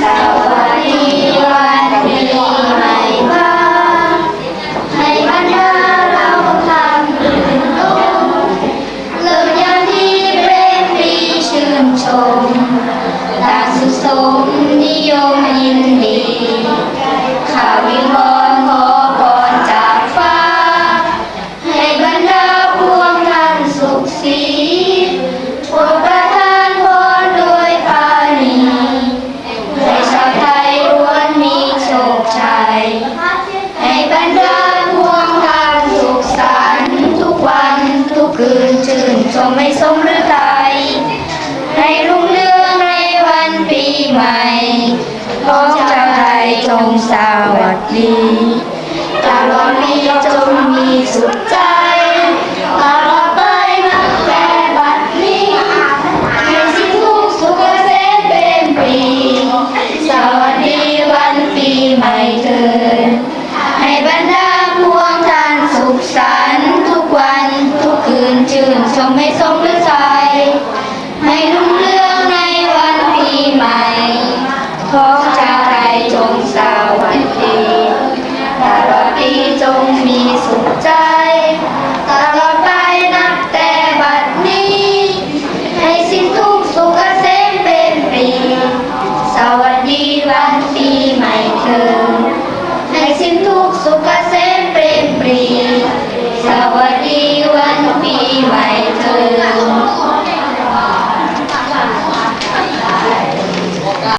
Đạo Phật ชื่นชื่นชมไม่สมหรืทัยในรุ่งเรืองในวันปีใหม่พ้องชาวไทยจงสวัสดีตลอดนี้จงมีสุขใจ children